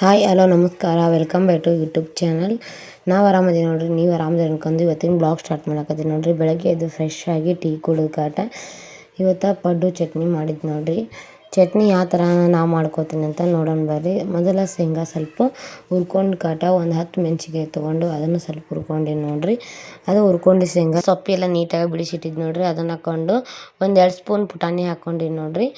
Hi, hello, ನಮಸ್ಕಾರ. Welcome back to YouTube channel. ನಾವು ಆರಾಮದೀವಿ ನೋಡ್ರಿ, ನೀವು ಆರಾಮದಿ ಅನ್ಕೊಂಡು ಇವತ್ತಿನ ಬ್ಲಾಗ್ ಸ್ಟಾರ್ಟ್ ಮಾಡಕತ್ತೀನಿ ನೋಡ್ರಿ. ಬೆಳಗ್ಗೆ ಎದ್ದು ಫ್ರೆಶ್ ಆಗಿ ಟೀ ಕುಡಿದು ಕಾಟ ಇವತ್ತು ಪಡ್ಡು ಚಟ್ನಿ ಮಾಡಿದ್ದು ನೋಡ್ರಿ. ಚಟ್ನಿ ಯಾವ ಥರ ನಾವು ಮಾಡ್ಕೋತೀನಿ ಅಂತ ನೋಡೋಣ ಬರ್ರಿ. ಮೊದಲ ಶೇಂಗಾ ಸ್ವಲ್ಪ ಹುರ್ಕೊಂಡು ಕಾಟ ಒಂದು ಹತ್ತು ಮೆಣಸಿಗೆ ತೊಗೊಂಡು ಅದನ್ನು ಸ್ವಲ್ಪ ಹುರ್ಕೊಂಡಿನಿ ನೋಡ್ರಿ. ಅದು ಹುರ್ಕೊಂಡು ಶೇಂಗಾ ಸೊಪ್ಪೆಲ್ಲ ನೀಟಾಗಿ ಬಿಡಿಸಿಟ್ಟಿದ್ದು ನೋಡ್ರಿ. ಅದನ್ನು ಹಾಕ್ಕೊಂಡು ಒಂದು ಎರಡು ಸ್ಪೂನ್ ಪುಟಾಣಿ ಹಾಕ್ಕೊಂಡಿನಿ ನೋಡ್ರಿ.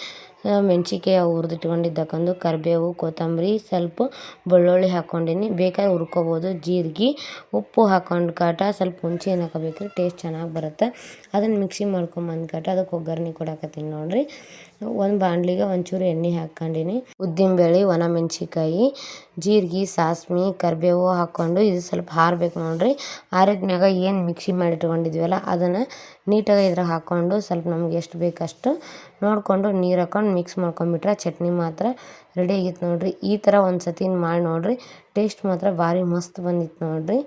ಮೆಣ್ಸಿನ್ಕಾಯಿ ಹುರಿದಿಟ್ಕೊಂಡಿದ್ದಕ್ಕಂದು ಕರಿಬೇವು, ಕೊತ್ತಂಬರಿ, ಸ್ವಲ್ಪ ಬೆಳ್ಳುಳ್ಳಿ ಹಾಕ್ಕೊಂಡೀನಿ. ಬೇಕಾದ್ರೆ ಹುರ್ಕೊಬೋದು. ಜೀರಿಗೆ, ಉಪ್ಪು ಹಾಕ್ಕೊಂಡು ಕಾಟ, ಸ್ವಲ್ಪ ಹುಣ್ಸೆ ಹಣ್ಣು ಹಾಕೋಬೇಕ್ರಿ ಟೇಸ್ಟ್ ಚೆನ್ನಾಗಿ ಬರುತ್ತೆ. ಅದನ್ನು ಮಿಕ್ಸಿ ಮಾಡ್ಕೊಂಬಂದು ಕಾಟ ಅದಕ್ಕೆ ಒಗ್ಗರಣೆ ಕೊಡಕತ್ತೀನಿ ನೋಡ್ರಿ. ಒಂದು ಬಾಣಲಿಗೆ ಒಂಚೂರು ಎಣ್ಣೆ ಹಾಕ್ಕೊಂಡೀನಿ. ಉದ್ದಿನಬೇಳೆ ಒಣ ಮೆಣ್ಸಿನ್ಕಾಯಿ, ಜೀರಿಗೆ, ಸಾಸ್ಮಿ, ಕರಿಬೇವು ಹಾಕ್ಕೊಂಡು ಇದು ಸ್ವಲ್ಪ ಹಾರಬೇಕು ನೋಡ್ರಿ. ಆರಿದ್ಮ್ಯಾಗ ಏನು ಮಿಕ್ಸಿ ಮಾಡಿ ಇಟ್ಕೊಂಡಿದ್ವಲ್ಲ ಅದನ್ನು ನೀಟಾಗಿ ಇದ್ರಾಗ ಹಾಕ್ಕೊಂಡು ಸ್ವಲ್ಪ ನಮ್ಗೆ ಎಷ್ಟು ಬೇಕಷ್ಟು ನೋಡಿಕೊಂಡು ನೀರು ಹಾಕ್ಕೊಂಡು ಮಿಕ್ಸ್ ಮಾಡ್ಕೊಂಬಿಟ್ರೆ ಚಟ್ನಿ ಮಾತ್ರ ರೆಡಿ ಆಗಿತ್ತು ನೋಡ್ರಿ. ಈ ಥರ ಒಂದು ಸತಿ ಮಾಡಿ ನೋಡ್ರಿ. ಟೇಸ್ಟ್ ಮಾತ್ರ ಭಾರಿ ಮಸ್ತ್ ಬಂದಿತ್ತು ನೋಡ್ರಿ.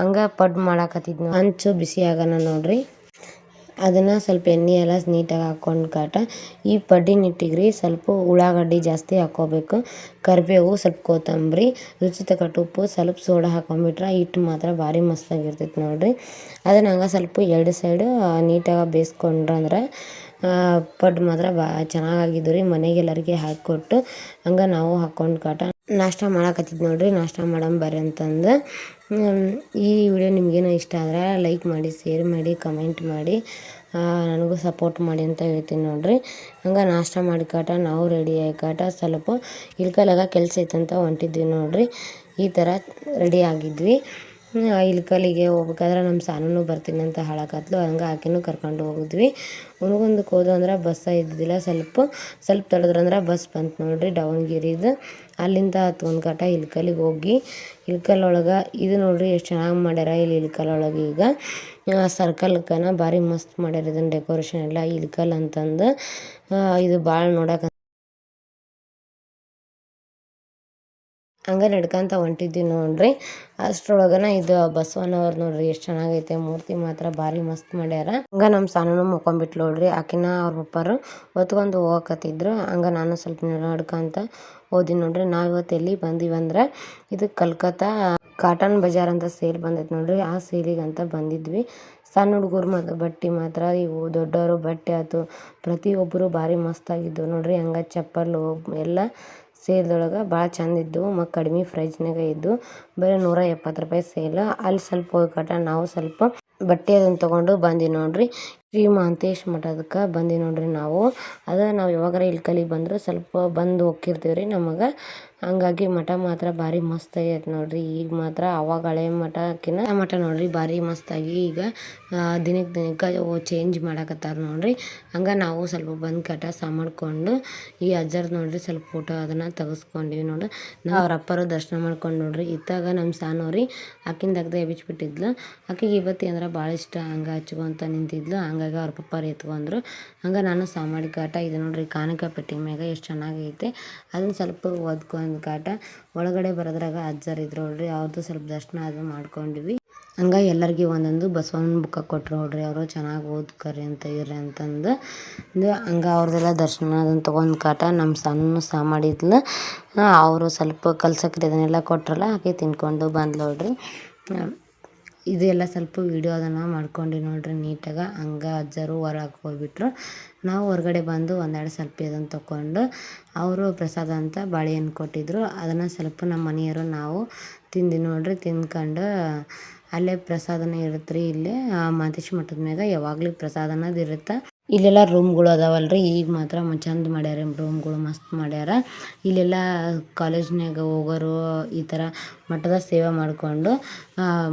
ಹಂಗೆ ಪಡ್ ಮಾಡಾಕತ್ತಿದ್ನ ಹಂಚು ಬಿಸಿ ಆಗೋಣ ನೋಡ್ರಿ. ಅದನ್ನು ಸ್ವಲ್ಪ ಎಣ್ಣೆ ಎಲ್ಲ ನೀಟಾಗಿ ಹಾಕ್ಕೊಂಡು ಕಾಟ ಈ ಪಡ್ಡಿನ ಹಿಟ್ಟಿಗೆ ಸ್ವಲ್ಪ ಉಳ್ಳಾಗಡ್ಡಿ ಜಾಸ್ತಿ ಹಾಕ್ಕೋಬೇಕು. ಕರಿಬೇವು ಸ್ವಲ್ಪ ಕೊತ್ತಂಬರಿ ರುಚಿ ತಕ್ಕಟ್ಟು ಉಪ್ಪು, ಸ್ವಲ್ಪ ಸೋಡಾ ಹಾಕೊಂಡ್ಬಿಟ್ರೆ ಹಿಟ್ಟು ಮಾತ್ರ ಭಾರಿ ಮಸ್ತಾಗಿರ್ತೈತೆ ನೋಡಿರಿ. ಅದನ್ನು ಹಂಗೆ ಸ್ವಲ್ಪ ಎರಡು ಸೈಡು ನೀಟಾಗಿ ಬೇಯಿಸ್ಕೊಂಡ್ರಂದ್ರೆ ಪಡ್ಡು ಮಾತ್ರ ಬಾ ಚೆನ್ನಾಗಾಗಿದ್ದು ರೀ ಮನೆಗೆಲ್ಲರಿಗೆ ಹಾಕಿಕೊಟ್ಟು ಹಂಗೆ ನಾವು ಹಾಕ್ಕೊಂಡು ಕಾಟ ನಾಷ್ಟ ಮಾಡಾಕತ್ತಿದ್ದು ನೋಡ್ರಿ, ನಾಷ್ಟ ಮಾಡಮ್ ಬರ್ರಿ ಅಂತಂದು. ಈ ವಿಡಿಯೋ ನಿಮಗೇನೋ ಇಷ್ಟ ಆದ್ರೆ ಲೈಕ್ ಮಾಡಿ ಶೇರ್ ಮಾಡಿ ಕಮೆಂಟ್ ಮಾಡಿ ನನಗೂ ಸಪೋರ್ಟ್ ಮಾಡಿ ಅಂತ ಹೇಳ್ತೀನಿ ನೋಡ್ರಿ. ಹಂಗೆ ನಾಷ್ಟ ಮಾಡಿ ಕಾಟ ನಾವು ರೆಡಿ ಕಾಟ ಸ್ವಲ್ಪ ಇಳ್ಕಲಾಗ ಕೆಲಸ ಐತಂತ ಹೊಂಟಿದ್ವಿ ನೋಡ್ರಿ. ಈ ಥರ ರೆಡಿ ಆಗಿದ್ವಿ. ಇಲ್ಕಲ್ಲಿಗೆ ಹೋಗ್ಬೇಕಾದ್ರೆ ನಮ್ಮ ಸಾನೂ ಬರ್ತೀನಿ ಅಂತ ಹಾಳಾಕತ್ಲು. ಹಂಗೆ ಆಕಿನೂ ಕರ್ಕೊಂಡು ಹೋಗಿದ್ವಿ. ಹುನಗುಂದಕ್ಕೆ ಹೋದಂದ್ರೆ ಬಸ್ಸ ಇದ್ದಿದ್ದಿಲ್ಲ. ಸ್ವಲ್ಪ ಸ್ವಲ್ಪ ತಡೆದ್ರಂದ್ರೆ ಬಸ್ ಬಂತು ನೋಡ್ರಿ ದಾವಣಗೆರೆದು. ಅಲ್ಲಿಂದ ಒಂದು ಕಾಟ ಇಲ್ಕಲ್ಲಿಗೆ ಹೋಗಿ ಇಲ್ಕಲ್ ಒಳಗೆ ಇದು ನೋಡ್ರಿ ಎಷ್ಟು ಚೆನ್ನಾಗಿ ಮಾಡ್ಯಾರ ಇಲ್ಲಿ ಇಲ್ಕಲ್ ಒಳಗೆ ಈಗ ಸರ್ಕಲ್ಕನ ಭಾರಿ ಮಸ್ತ್ ಮಾಡ್ಯಾರ ಇದನ್ನು ಡೆಕೋರೇಷನ್ ಎಲ್ಲ. ಇಲ್ಕಲ್ ಅಂತಂದು ಇದು ಭಾಳ ನೋಡಕ್ಕೆ ಹಂಗೆ ನಡ್ಕೊಂತ ಹೊಂಟಿದ್ವಿ ನೋಡ್ರಿ. ಅಷ್ಟ್ರೊಳಗನ ಇದು ಬಸವನವ್ರು ನೋಡ್ರಿ ಎಷ್ಟು ಚೆನ್ನಾಗೈತೆ ಮೂರ್ತಿ ಮಾತ್ರ ಭಾರಿ ಮಸ್ತ್ ಮಾಡ್ಯಾರ. ಹಂಗ ನಮ್ಮ ಸಾನೂ ಮುಕ್ಕೊಂಬಿಟ್ಲು ನೋಡ್ರಿ. ಆಕಿನ ಅವ್ರ ಪಪ್ಪರು ಹೊತ್ಕೊಂಡು ಹೋಗಕತ್ತಿದ್ರು. ಹಂಗ ನಾನು ಸ್ವಲ್ಪ ನಡ್ಕೊಂತ ಹೋದಿ ನೋಡ್ರಿ. ನಾವು ಇವತ್ತು ಎಲ್ಲಿ ಬಂದೀವಿ ಅಂದ್ರೆ ಇದು ಕಲ್ಕತ್ತಾ ಕಾಟನ್ ಬಜಾರ್ ಅಂತ ಸೇಲ್ ಬಂದೈತೆ ನೋಡ್ರಿ. ಆ ಸೇಲಿಗೆ ಅಂತ ಬಂದಿದ್ವಿ. ಸಣ್ಣ ಹುಡುಗರು ಮತ್ತು ಬಟ್ಟೆ ಮಾತ್ರ ಇವು ದೊಡ್ಡವರು ಬಟ್ಟೆ ಆಯ್ತು ಪ್ರತಿಯೊಬ್ಬರು ಭಾರಿ ಮಸ್ತಾಗಿದ್ದವು ನೋಡ್ರಿ. ಹಂಗೆ ಚಪ್ಪಲು ಎಲ್ಲ ಸೇಲ್ದೊಳಗೆ ಭಾಳ ಚಂದ ಇದ್ದವು, ಮತ್ತು ಕಡಿಮೆ ಪ್ರೈಸ್ನಾಗ ಇದ್ದವು. ಬರೀ ನೂರ ಎಪ್ಪತ್ತು ರೂಪಾಯಿ ಸೇಲ್. ಅಲ್ಲಿ ಸ್ವಲ್ಪ ಹೋಗ್ಕಟ ನಾವು ಸ್ವಲ್ಪ ಬಟ್ಟೆ ಅದನ್ನು ತೊಗೊಂಡು ಬಂದೀವಿ ನೋಡ್ರಿ. ಶ್ರೀ ಮಹಾಂತೇಶ್ ಮಠದಕ್ಕೆ ಬಂದೀವಿ ನೋಡ್ರಿ ನಾವು. ಅದ ನಾವು ಯಾವಾಗಾರ ಕಲಿ ಬಂದ್ರೆ ಸ್ವಲ್ಪ ಬಂದು ಹೋಕ್ಕಿರ್ತೀವಿ ರೀ ನಮಗೆ. ಹಂಗಾಗಿ ಮಠ ಮಾತ್ರ ಭಾರಿ ಮಸ್ತ್ ಆಗೈತೆ ನೋಡ್ರಿ. ಈಗ ಮಾತ್ರ ಅವಾಗ ಹಳೆ ಮಠಕ್ಕಿಂತ ಮಠ ನೋಡ್ರಿ ಭಾರಿ ಮಸ್ತಾಗಿ ಈಗ ದಿನಕ್ಕೆ ದಿನಕ್ಕೆ ಚೇಂಜ್ ಮಾಡಕತ್ತಾರ ನೋಡ್ರಿ. ಹಂಗ ನಾವು ಸ್ವಲ್ಪ ಬಂದು ಕಟ ಮಾಡ್ಕೊಂಡು ಈ ಅಜ್ಜರ್ದು ನೋಡ್ರಿ ಸ್ವಲ್ಪ ಫೋಟೋ ಅದನ್ನು ತೆಗೆಸ್ಕೊಂಡಿವಿ ನೋಡ್ರಿ ನಾವು ಅವ್ರ ಅಪ್ಪರು ದರ್ಶನ ಮಾಡ್ಕೊಂಡು ನೋಡ್ರಿ. ಇತ್ತಾಗ ನಮ್ಮ ಸಾನೋರಿ ಆಕಿನ ಎಬಿಚ್ ಬಿಟ್ಟಿದ್ಲು ಆಕಿಗೆ ಇವತ್ತಿ ಅಂದ್ರೆ ಭಾಳ ಇಷ್ಟ, ಹಂಗೆ ಹಚ್ಕೊಂತ ನಿಂತಿದ್ಲು. ಹಂಗಾಗಿ ಅವ್ರ ಪಪ್ಪಾರು ಎತ್ಕೊಂಡ್ರು ಹಂಗೆ ನಾನು ಸಾಮಾಡಿ ಕಟ ಇದು ನೋಡ್ರಿ, ಕಾನಕ ಪೆಟ್ಟಿ ಮ್ಯಾಗ ಎಷ್ಟು ಚೆನ್ನಾಗೈತೆ. ಅದನ್ನ ಸ್ವಲ್ಪ ಒದ್ಕೊಂಡು ಕಾಟ ಒಳಗಡೆ ಬರೋದ್ರಾಗ ಅಜ್ಜರ್ ಇದ್ರು ನೋಡ್ರಿ ಅವ್ರದ್ದು ಸ್ವಲ್ಪ ದರ್ಶನ ಅದು ಮಾಡ್ಕೊಂಡ್ವಿ ಹಂಗೆ ಎಲ್ಲರಿಗೆ ಒಂದೊಂದು ಬಸವನ ಬುಕ್ಕ ಕೊಟ್ಟರು ನೋಡ್ರಿ, ಅವರು ಚೆನ್ನಾಗಿ ಓದ್ಕರಿ ಅಂತ ಇರ್ರಿ ಅಂತಂದು. ಹಂಗೆ ಅವ್ರದ್ದೆಲ್ಲ ದರ್ಶನ ಅದನ್ನು ತೊಗೊಂಡು ಕಾಟ ನಮ್ಮ ಸಣ್ಣ ಸಹ ಮಾಡಿದ್ಲು ಅವರು ಸ್ವಲ್ಪ ಕಲ್ಸಕ್ರಿ ಅದನ್ನೆಲ್ಲ ಕೊಟ್ರಲ್ಲ, ಹಾಗೆ ತಿನ್ಕೊಂಡು ಬಂದ್ಲು ನೋಡ್ರಿ. ಇದೆಲ್ಲ ಸ್ವಲ್ಪ ವೀಡಿಯೋ ಅದನ್ನು ಮಾಡ್ಕೊಂಡು ನೋಡ್ರಿ ನೀಟಾಗಿ. ಹಂಗೆ ಅಜ್ಜರು ಹೊರಗೆ ಹೋಗ್ಬಿಟ್ರು. ನಾವು ಹೊರಗಡೆ ಬಂದು ಒಂದೆರಡು ಸ್ವಲ್ಪ ಇದನ್ನು ತೊಗೊಂಡು ಅವರು ಪ್ರಸಾದ ಅಂತ ಬಾಳೆಹಣ್ಣು ಕೊಟ್ಟಿದ್ದರು ಅದನ್ನು ಸ್ವಲ್ಪ ನಮ್ಮ ಮನೆಯವರು ನಾವು ತಿಂದು ನೋಡ್ರಿ, ತಿಂದ್ಕೊಂಡು ಅಲ್ಲೇ ಪ್ರಸಾದನೇ ಇರುತ್ತೆ ರೀ ಇಲ್ಲೇ ಮಾದೇಶ ಮಠದ ಮ್ಯಾಗ ಯಾವಾಗಲೂ ಪ್ರಸಾದ ಅನ್ನೋದು ಇರುತ್ತೆ. ಇಲ್ಲೆಲ್ಲ ರೂಮ್ಗಳು ಅದಾವಲ್ರಿ, ಈಗ ಮಾತ್ರ ಚಂದ ಮಾಡ್ಯಾರ ರೂಮ್ಗಳು ಮಸ್ತ್ ಮಾಡ್ಯಾರ. ಇಲ್ಲೆಲ್ಲ ಕಾಲೇಜ್ನಾಗ ಹೋಗೋರು ಈ ಥರ ಮಠದ ಸೇವೆ ಮಾಡಿಕೊಂಡು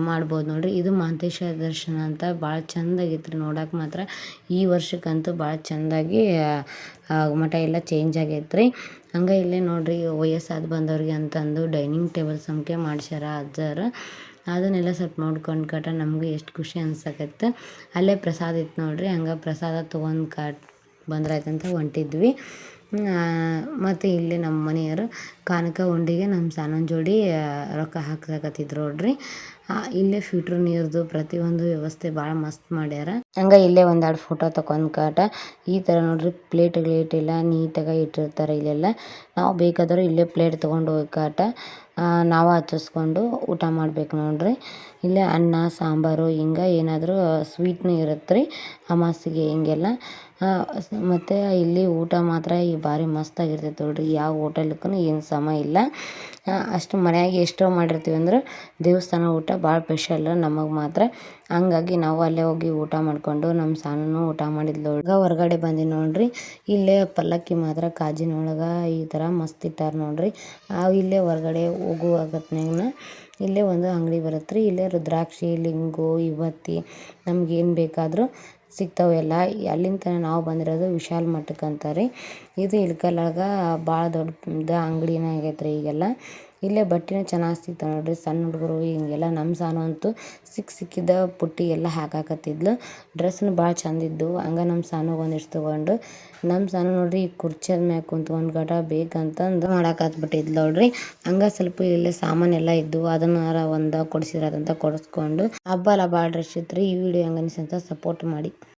ಮಾಡ್ಬೋದು ನೋಡ್ರಿ. ಇದು ಮಹಾಂತೇಶ ದರ್ಶನ ಅಂತ ಭಾಳ ಚಂದಾಗೈತ್ರಿ ನೋಡಕ್ಕೆ ಮಾತ್ರ. ಈ ವರ್ಷಕ್ಕಂತೂ ಭಾಳ ಚಂದಾಗಿ ಮಠ ಎಲ್ಲ ಚೇಂಜ್ ಆಗೈತೆ ರೀ ಹಂಗೆ ಇಲ್ಲೇ ನೋಡ್ರಿ ವಯಸ್ಸಾದ ಬಂದವ್ರಿಗೆ ಅಂತಂದು ಡೈನಿಂಗ್ ಟೇಬಲ್ ಸಂಖ್ಯೆ ಮಾಡ್ಸ್ಯಾರ ಅಜ್ಜಾರು. ಅದನ್ನೆಲ್ಲ ಸ್ವಲ್ಪ ನೋಡ್ಕೊಂಡು ಕಟ ನಮಗೂ ಎಷ್ಟು ಖುಷಿ ಅನ್ಸಕತ್ತೆ. ಅಲ್ಲೇ ಪ್ರಸಾದ ಇತ್ತು ನೋಡ್ರಿ, ಹಂಗೆ ಪ್ರಸಾದ ತೊಗೊಂಡು ಕಾಟ್ ಅಂತ ಹೊಂಟಿದ್ವಿ. ಮತ್ತು ಇಲ್ಲಿ ನಮ್ಮ ಮನೆಯವರು ಕಾನಕ ಉಂಡಿಗೆ ನಮ್ಮ ಸಣ್ಣನ ಜೋಡಿ ರೊಕ್ಕ ಹಾಕ್ಸಕತ್ತಿದ್ರು ನೋಡ್ರಿ. ಇಲ್ಲೇ ಫಿಲ್ಟ್ರ್ ನೀರ್ದು ಪ್ರತಿಯೊಂದು ವ್ಯವಸ್ಥೆ ಭಾಳ ಮಸ್ತ್ ಮಾಡ್ಯಾರ. ಹಂಗ ಇಲ್ಲೇ ಒಂದೆರಡು ಫೋಟೋ ತಕೊಂಡ್ ಕಾಟ. ಈ ತರ ನೋಡ್ರಿ ಪ್ಲೇಟ್ ಗ್ಲೇಟ್ ಎಲ್ಲ ನೀಟಾಗಿ ಇಟ್ಟಿರ್ತಾರೆ ಇಲ್ಲೆಲ್ಲ. ನಾವು ಬೇಕಾದರೂ ಇಲ್ಲೇ ಪ್ಲೇಟ್ ತೊಗೊಂಡು ಹೋಗಿ ಕಾಟ ನಾವು ಹಚ್ಚಿಸ್ಕೊಂಡು ಊಟ ಮಾಡ್ಬೇಕು ನೋಡ್ರಿ. ಇಲ್ಲೇ ಅನ್ನ, ಸಾಂಬಾರು, ಹಿಂಗ ಏನಾದರೂ ಸ್ವೀಟ್ನೂ ಇರುತ್ತೆ ರೀ ಅಮಾಸಿಗೆ ಹಿಂಗೆಲ್ಲ. ಮತ್ತು ಇಲ್ಲಿ ಊಟ ಮಾತ್ರ ಈ ಭಾರಿ ಮಸ್ತಾಗಿರ್ತೈತೆ ನೋಡ್ರಿ. ಯಾವ ಹೋಟೆಲ್ಗೂ ಏನು ಸಮ ಇಲ್ಲ. ಅಷ್ಟು ಮನೆಯಾಗೆ ಎಷ್ಟೋ ಮಾಡಿರ್ತೀವಿ ಅಂದ್ರೆ ದೇವಸ್ಥಾನ ಊಟ ಭಾಳ ಸ್ಪೆಷಲ್ ನಮಗೆ ಮಾತ್ರ. ಹಂಗಾಗಿ ನಾವು ಅಲ್ಲೇ ಹೋಗಿ ಊಟ ಮಾಡಿಕೊಂಡು ನಮ್ಮ ಸಾನೂ ಊಟ ಮಾಡಿದ್ಲು. ಒಳಗೆ ಹೊರಗಡೆ ಬಂದಿ ನೋಡ್ರಿ. ಇಲ್ಲೇ ಪಲ್ಲಕ್ಕಿ ಮಾತ್ರ ಕಾಜಿನೊಳಗೆ ಈ ಥರ ಮಸ್ತ್ ಇಟ್ಟಾರ ನೋಡ್ರಿ. ಇಲ್ಲೇ ಹೊರ್ಗಡೆ ಹೋಗುವಾಗತ್ನಾಗ ಇಲ್ಲೇ ಒಂದು ಅಂಗಡಿ ಬರುತ್ತೆ ರೀ ಇಲ್ಲೇ ರುದ್ರಾಕ್ಷಿ, ಲಿಂಗು ವಿಭೂತಿ ನಮ್ಗೇನು ಬೇಕಾದರೂ ಸಿಗ್ತಾವೆ ಎಲ್ಲ. ಅಲ್ಲಿಂದ ನಾವು ಬಂದಿರೋದು ವಿಶಾಲ್ ಮಟ್ಟಕ್ಕೆ ಅಂತ ರೀ ಇದು ಇಳಕಲ್ಲಾಗ ಭಾಳ ದೊಡ್ಡ ಅಂಗಡಿನೇ ಆಗೈತೆ ರೀ ಈಗೆಲ್ಲ. ಇಲ್ಲೇ ಬಟ್ಟೆನೂ ಚೆನ್ನಾಗಿ ಸಿಗ್ತಾವೆ ನೋಡಿರಿ. ಸಣ್ಣ ಹುಡುಗರು ಹಿಂಗೆಲ್ಲ ನಮ್ಮ ಸಾನು ಅಂತೂ ಸಿಕ್ಕ ಸಿಕ್ಕಿದ್ದ ಪುಟ್ಟಿ ಎಲ್ಲ ಹಾಕಾಕತ್ತಿದ್ಲು. ಡ್ರೆಸ್ನು ಭಾಳ ಚಂದ ಇದ್ದವು ಹಂಗೆ ನಮ್ಮ ಸಾನುಗೆ ಒಂದಿಷ್ಟು ತೊಗೊಂಡು ನಮ್ಮ ಸಾನು ನೋಡ್ರಿ ಈ ಕುರ್ಚಿ ಮ್ಯಾಗ ಕುಂತ್ಕೊಂಡು ಗಟ ಬೇಕಂತಂದು ಮಾಡಾಕತ್ಬಿಟ್ಟಿದ್ಲು ನೋಡ್ರಿ. ಹಂಗೆ ಸ್ವಲ್ಪ ಇಲ್ಲೇ ಸಾಮಾನೆಲ್ಲ ಇದ್ದವು ಅದನ್ನು ಒಂದು ಕೊಡಿಸಿರೋದಂತ ಕೊಡಿಸ್ಕೊಂಡು ಹಬ್ಬ ಎಲ್ಲ ಭಾಳ ರಶ್ ಇತ್ತು ರೀ ಈ ವಿಡಿಯೋ ಹೆಂಗೆ ಅಂತ ಸಪೋರ್ಟ್ ಮಾಡಿ.